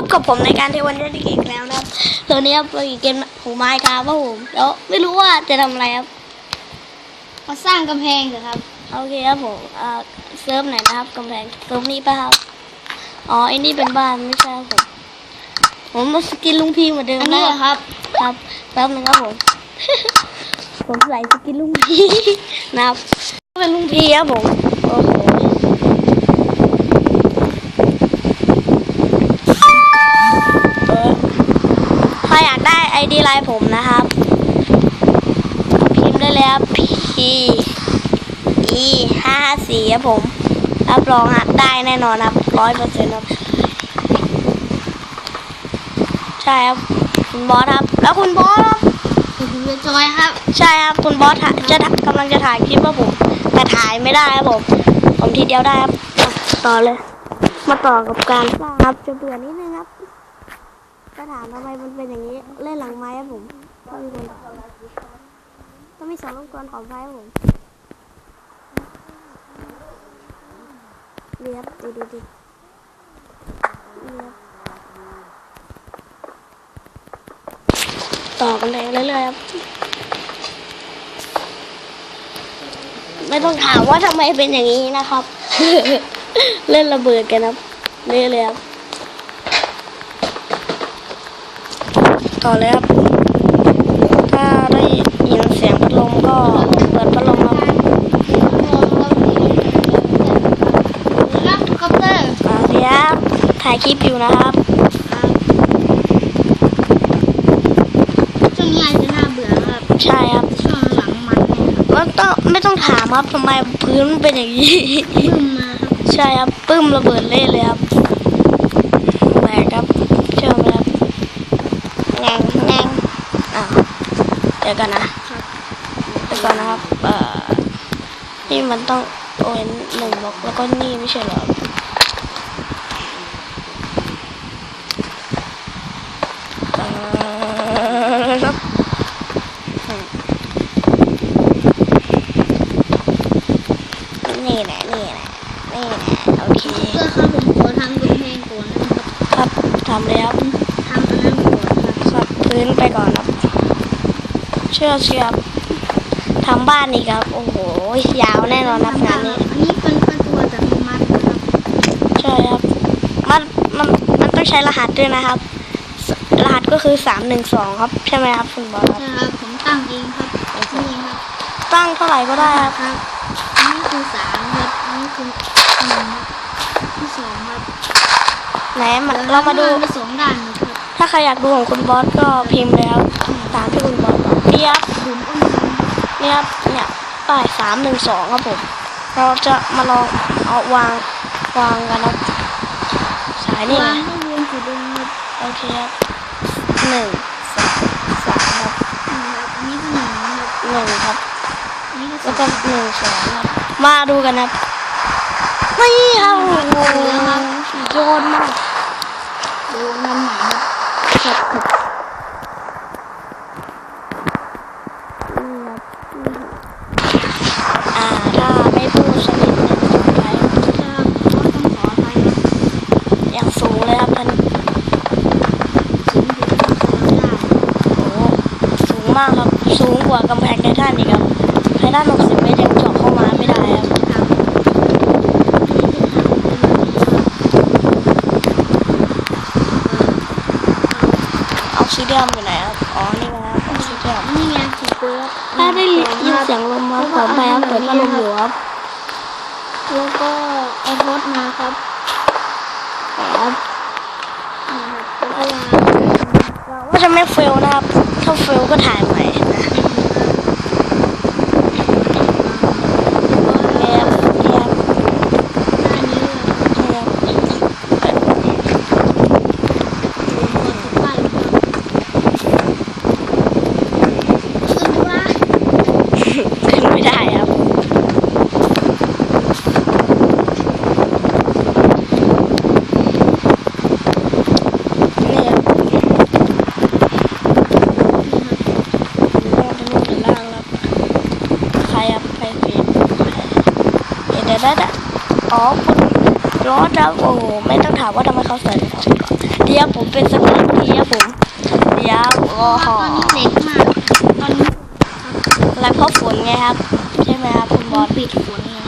บกับผมในการเทวันเดอร์อีกแล้วนะครับตอนนี้ครับเราอยู่เกมของไม้ครับว่าผมแล้วไม่รู้ว่าจะทำอะไรครับมาสร้างกำแพงเถอะครับโอเคครับผมอ่าเซิร์ฟไหนนะครับกำแพงเซิร์ฟนี้ป่ะครับอ๋อไอ้นี่เป็นบ้านไม่ใช่ครับผมผมมาสกินลุงพีเหมือนเดิมอันนี้เหรอครับ ครับแป๊บนึงครับผมผมใส่สกินลุงพีนะครับเป็นลุงพีครับผมโอ้โหเออใครอยาก ได้ไอดีไลน์ผมนะครับ พิมพ์ได้เลยครับ P E ห้าสี่ครับผม รับรองฮะได้แน่นอนครับร้อยเปอร์เซ็นต์ครับ ใช่ครับ คุณบอสครับ แล้วคุณบอสครับผมจะจอยครับ ใช่ครับ คุณบอสถ่ายจะกำลังจะถ่ายคลิปว่าผม แต่ถ่ายไม่ได้ครับผม ผมทีเดียวได้ครับอะต่อเลย มาต่อกับการสร้างครับจะเบื่อนิดนึงครับ จะถามทำไมมันเป็นอย่างนี้ เล่นหลังไม้ครับผมต้องมีคนต้องมีสองรบกวนของไฟครับผมเรียบดูดูดูเรียบต่อกันเลยเรื่อยๆครับไม่ต้องถามว่าทำไมเป็นอย่างนี้นะครับ เล่นระเบิดกันครับเรื่อยเลยครับ ต่อเลยครับ ถ้าได้ยินเสียงพัดลมก็เปิดพัดลมครับรับคอปเตอร์อ่าเดี๋ยวถ่ายคลิปอยู่นะครับช่วงนี้อาจจะน่าเบื่อนะครับ ใช่ครับช่วงหลังมันเนี่ยครับไม่ต้องไม่ต้องถามครับทำไมพื้นมันเป็นอย่างนี้เพิ่มมาครับ ใช่ครับปึ้มระเบิดเล่เลยครับแหวกครับเชื่อไหมครับแงงแงงอ่าวเดี๋ยวกันนะเดี๋ยวก่อนนะครับเอ่อนี่มันต้องโอ้ยหนึ่งบล็อกแล้วก็นี่ไม่ใช่เหรอเอ่อครับนี่แหละนี่แหละนี่แหละโอเคเพื่อครับผมขอทำกำแพงก่อนนะครับ ครับทำแล้ว ทำอันนั้นก่อนครับ ครับพื้นไปก่อนครับ เชื่อเชื่อครับทำบ้านอีกครับ โอ้โห ยาวแน่นอนครับงานนี้ อันนี้เป็นประตูอัตโนมัตินะครับใช่ครับ มัน มัน มันต้องใช้รหัสด้วยนะครับสรหัสก็คือสามหนึ่งสองครับ ใช่ไหมครับคุณบอลครับ ใช่ครับ ผมตั้งเองครับนี่ครับ ตั้งเท่าไหร่ก็ได้ครับครับอันนี้คือสามครับอันนี้คือหนึ่งครับที่สองครับ ไหนมาเรามาดูมีสองด้านนะครับ ถ้าใครอยากดูของคุณบอสก็พิมพ์เลยครับตามที่คุณบอสบอกนี่ครับดุมอ้นนี่ครับเนี่ยป้ายสามหนึ่งสองครับผม เราจะมาลองเอาวางวางกันครับสายนี่วานะงให้วงสีแดงครับโอเคครับหนึ่งสองสามครับอันนี้ก็หนึ่งครับหนึ่งครับอันนี้ก็สแล้อวงก็หนึ่งสองครับมาดูกันครับนี่ครับโอ้โหสุดยอดมากดูน้ำหมา ครับครับอ่าถ้าไม่พูดสนิทเนี่ยขออภัยครับก็ต้องขออภัยครับอย่างสูงเลยครับท่านถึงอยู่ที่สามได้โอ้สูงมากครับ สูงกว่ากำแพงไททันอีกครับไททันหกสิบเมตรยังเจาะเข้ามาไม่ได้ครับ ครับ ออกซิเดียมอยู่ไหนครับ อ๋อ นี่นะครับออกซิเดียมนี่ไงสีเกลือถ้าได้ยินเสียงลมมาขอไปครับเปิดพัดลมอยู่ครับ แล้วก็เอารถมาครับครับแล้วก็วางว่าจะไม่เฟลนะครับ ถ้าเฟลก็ถ่ายใหม่นะเนียบเนียบ อันนี้เลย เนียบ กดไปขึ้นว่า ขึ้นไม่ได้ครับ นี่ครับลงไปลงไปล่างแล้วใครครับใครเปลี่ยนเดี๋ยวเดี๋ยวเดี๋ยว อ๋อคุณรถครับโอ้โหไม่ต้องถามว่าทำไมเขาใส่รองเท้าก่อนเดี๋ยวผมเป็นสกิลเดียวผมเดี๋ยวโอ้โหตอนนี้เล็กมากตอนนี้อะไรเพราะฝนไงครับ ใช่ไหมครับคุณบบออลปิดฝนเลย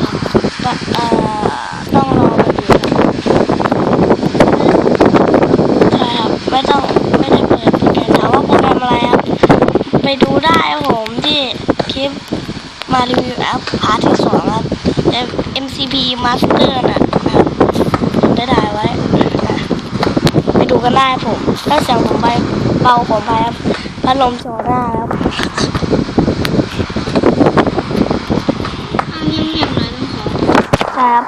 ครับเอ่อต้องรอกันอยู่ใช่ครับไม่ต้องไม่ได้เปิดโปรแกรมถามว่าโปรแกรมอะไรครับ ไปดูได้ผมที่คลิปมารีวิวแอปพาร์ทที่สองครับ MCP Master นะครับผมได้ถ่ายไว้นะไปดูกันได้ครับผมถ้าเสียงผมไปเบาผมไปครับพัดลมโซน่าครับเอาเงียบๆหน่อยต้องขอครับ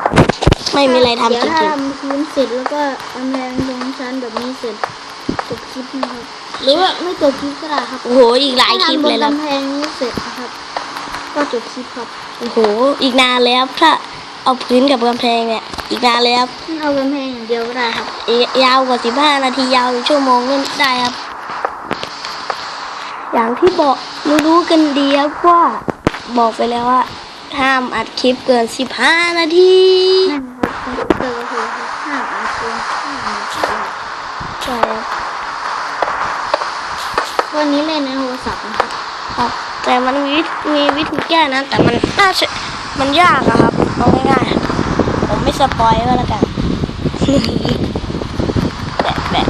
ไม่มีอะไรทำจเดี๋ยวริถ้างทำพื้นเสร็จแล้วก็กำแพงตรงชั้นแบบนี้เสร็จจบคลิปนะครับหรือว่าไม่จบคลิปก็ได้ครับๆโอ้โหอีกหลายคลิปเลยถ้านะทำบนกำแพงนี้เสร็จนะครับ ก็จบคลิปครับ โอ้โห อีกนานเลยครับถ้าเอาพื้นกับกำแพงเนี่ย อีกนานเลยครับเอากำแพงอย่างเดียวก็ได้ครับอีกยาวกว่าสิบห้านาทียาวเป็นชั่วโมงก็ได้ครับ อย่างที่บอกรู้ๆกันดีครับว่าบอกไปแล้วว่าห้ามอัดคลิปเกินสิบห้านาทีนั่นครับคอมพิวเตอร์ก็คือห้ามอาเซียนห้ามอาเซียนใช่ครับวันนี้เล่นในโทรศัพท์นะครับครับ แต่มันมีวิธีมีวิธีแก้นะ แต่มันน่าจะมันยากอะครับ เอาง่ายๆผมไม่สปอยก็แล้วกันแบะแบะ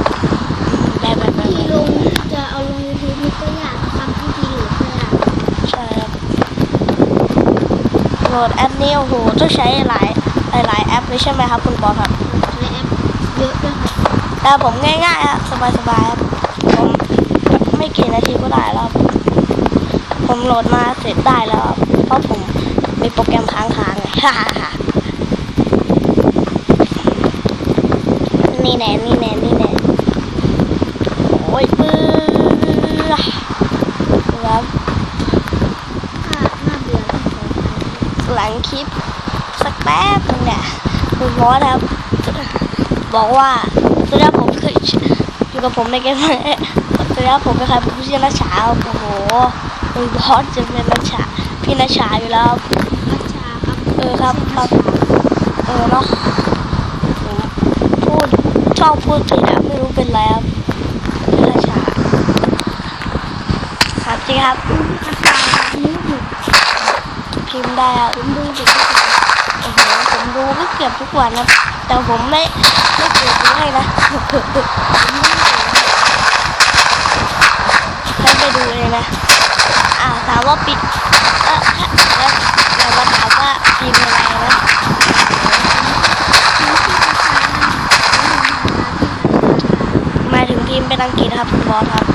แบะแบะแบะที่ลงจะเอาลงยูทูบนี่ก็ยากนะครับวิธีโหลดก็ยากใช่ครับโหลดแอปนี้โอ้โหต้องใช้หลายหลายหลายแอปเลยใช่ไหมครับคุณปอครับใช้แอปเยอะด้วยครับแต่ผมง่ายๆครับสบายๆครับผมไม่กี่นาทีก็ได้แล้วครับ ผมโหลดมาเสร็จได้แล้วเพราะผมมีโปรแกรมค้างๆไงฮ่าฮ่าฮ่านี่แน่นี่แน่นี่แน่โอ้ยปื้อครับถ้าหน้าเบื่อหลังคลิปสักแป๊บนึงเนี่ยคุณบอสครับบอกว่าตอนแรกผมเคยอยู่กับผมในเกมตอนแรกผมไม่เคยเป็นผู้ชื่อนัชชาโอ้โห คุณบอสจะเป็นนัชชาพี่นัชชาอยู่แล้วครับมัชชาครับเออครับครับเออเนาะผมพูดชอบพูดถึงอะไม่รู้เป็นไรครับพี่นัชชาครับจริงครับมัชชานิ้วหกพิมพ์ได้ครับผมดูเด็กก็โอ้โหผมดูก็เกือบทุกวันนะแต่ผมไม่ไม่เปิดดูให้นะให้ไปดูเลยนะ อ่าถามว่าปิดเออแล้วเรามาถามว่าพิมพ์ยังไงนะหมายถึงพิมพ์เป็นอังกฤษครับคุณบอสครับ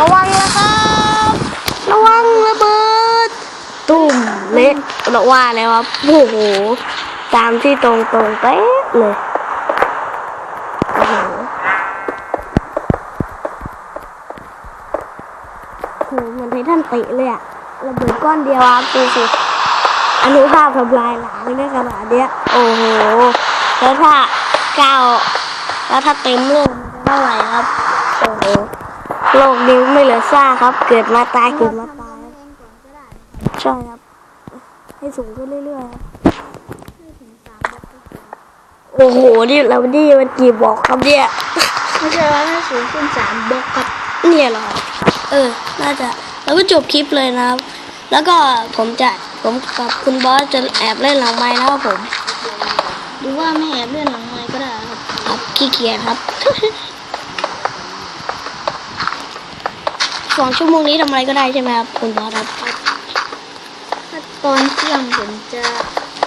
ระวังนะครับ ระวังระเบิด ตุ่มเละราว่าแล้วครับ โอ้โห ตามที่ตรงตรงเป๊ะเลยโอ้โหเหมือนไททันตะเลยอะระเบิดก้อนเดียวครับดูสิอนุภาพทำลายล้างได้ขนาดเนี้ย โอ้โห แล้วถ้าเก้าแล้วถ้าเต็มโลกเท่าไหร่ครับ โอ้โห โลกนี้ไม่เหลือซ่าครับ เกิดมาตายเกิดมาตาย ใช่ครับ ให้สูงขึ้นเรื่อยๆครับ โอ้โห นี่เรานี่มันกี่บอกครับเนี่ยไม่ใช่ว่าถ้าสูงขึ้นสามบล็อกครับ เนี่ยเหรอครับเออ น่าจะแล้วก็จบคลิปเลยนะครับ แล้วก็ผมจะ ผมกับคุณบอสจะแอบเล่นหลังไม้นะครับผมหรือว่าไม่แอบเลื่อนหลังไม้ก็ได้ครับครับขี้เกียจครับสองชั่วโมงนี้ทำอะไรก็ได้ใช่ไหมครับคุณบอสครับถ้าตอนเที่ยงผมจะ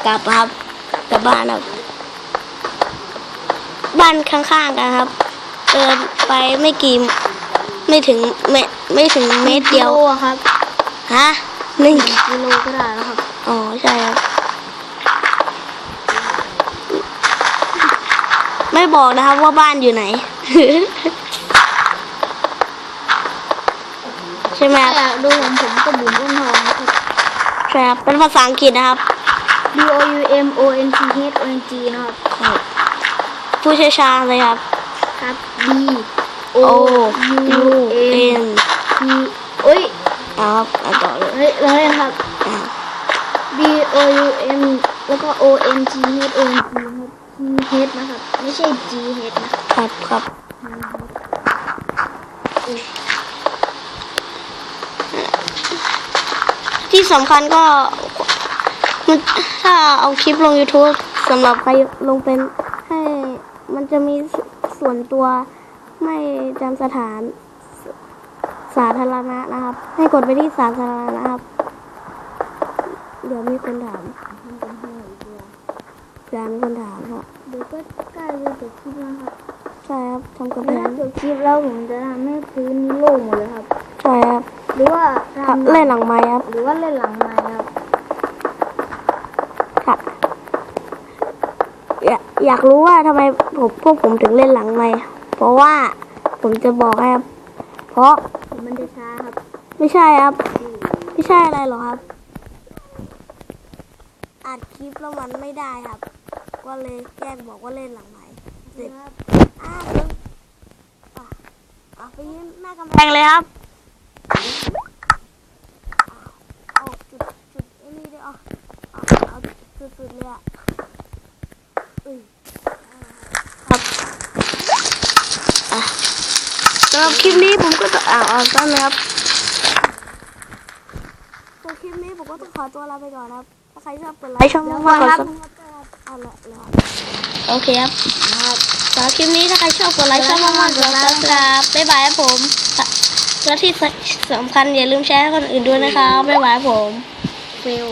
กลับครับกลับบ้านครับ บ้านข้างๆกันครับเดินไปไม่กี่ไม่ถึงเมตรไม่ถึงเมตรเดียวกิโลอะครับฮะหนึ่งกิโลก็ได้แล้วครับอ๋อใช่ครับไม่บอกนะครับว่าบ้านอยู่ไหน ใช่ไหมครับถ้าอยากดูของผมก็บุ๋มอ้นทองนะครับใช่ครับเป็นภาษาอังกฤษนะครับ B O U M O N T H O N G นะครับ ผู้เชี่ยวชาญเลยครับ ครับ B O O U U N N T โอ้ยเอาครับอ่านต่อเลยเฮ้ยแล้วเลยครับอ่า B O U M แล้วก็ O N G H O N G ครับ G H นะครับ ไม่ใช่ G H นะครับครับที่สำคัญก็มันถ้าเอาคลิปลง YouTube สำหรับใครลงเป็นให้ มันจะมีสส่วนตัวไม่จำสถานสสาธารณะนะครับ ให้กดไปที่สาธารณะนะครับ เดี๋ยวมีคนถามเดี๋ยวมีคนถามครับเดี๋ยวก็ใกล้จะจบคลิปแล้วครับ ใช่ครับทำกระแพถ้างจบคลิปแล้วผมจะทำให้พื้นโล่งหมดเลยครับ ใช่ครับ หรือว่าทำเล่นหลังไม้ครับ หรือว่าเล่นหลังไม้ครับ ค่ะ อยากรู้ว่าทำไมผมพวกผมถึงเล่นหลังไม้เพราะว่าผมจะบอกให้ครับ เพราะมันจะช้าครับ ไม่ใช่ครับ ไม่ใช่อะไรหรอครับอัดคลิปแล้วมันไม่ได้ครับ ก็เลยแกล้งบอกว่าเล่นหลังไม้เสร็จอ้าวเพิ่งอะอะไปยืนหน้ากำแพงเลยครับเอาจุดจุดไอ้นี่ด้วยอะเอเอาจุดจุดเลยอะ ครับอะสำหรับคลิปนี้ผมก็จะอ่าเอาตั้งนะครับสำหรับคลิปนี้ผมก็ต้องขอตัวลาไปก่อนครับ ถ้าใครชอบกดไลค์ช่องว่างๆกดซับเอาละเลยครับโอเคครับสำหรับคลิปนี้ถ้าใครชอบกดไลค์ช่องว่างๆกดซับครับบ๊ายบายครับผมแล้วที่สำคัญอย่าลืมแชร์ให้คนอื่นด้วยนะครับบ๊ายบายครับผมเฟล